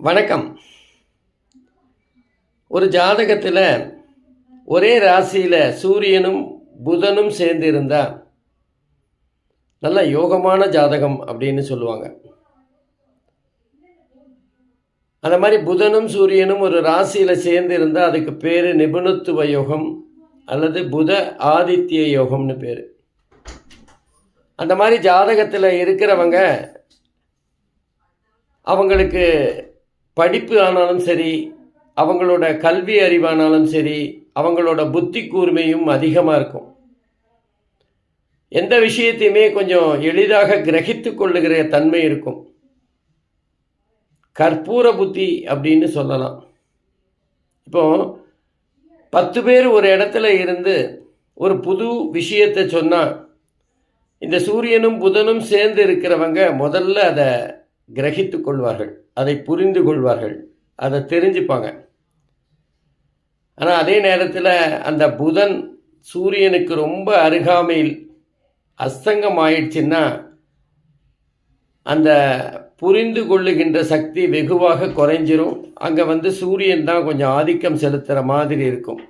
வணக்கம். ஒரு ஜாதகத்தில் ஒரே ராசியில் சூரியனும் புதனும் சேர்ந்து இருந்தால் நல்ல யோகமான ஜாதகம் அப்படின்னு சொல்லுவாங்க. அந்த மாதிரி புதனும் சூரியனும் ஒரு ராசியில் சேர்ந்து இருந்தால் அதுக்கு பேர் நிபுணத்துவ யோகம் அல்லது புத ஆதித்ய யோகம்னு பேர். அந்த மாதிரி ஜாதகத்தில் இருக்கிறவங்க அவங்களுக்கு படிப்பு ஆனாலும் சரி அவங்களோட கல்வி அறிவானாலும் சரி அவங்களோட புத்தி கூர்மையும் அதிகமாக இருக்கும். எந்த விஷயத்தையுமே கொஞ்சம் எளிதாக கிரகித்து கொள்ளுகிற தன்மை இருக்கும். கற்பூர புத்தி அப்படின்னு சொல்லலாம். இப்போ பத்து பேர் ஒரு இடத்துல இருந்து ஒரு புது விஷயத்தை சொன்னால் இந்த சூரியனும் புதனும் சேர்ந்து இருக்கிறவங்க முதல்ல அதை கிரகித்து கொள்வார்கள் அதை புரிந்து கொள்வார்கள் அதை தெரிஞ்சுப்பாங்க. ஆனால் அதே நேரத்தில் அந்த புதன் சூரியனுக்கு ரொம்ப அருகாமையில் அஸ்தங்கம் ஆயிடுச்சுன்னா அந்த புரிந்து கொள்ளுகின்ற சக்தி வெகுவாக குறைஞ்சிரும். அங்கே வந்து சூரியன் தான் கொஞ்சம் ஆதிக்கம் செலுத்துகிற மாதிரி இருக்கும்.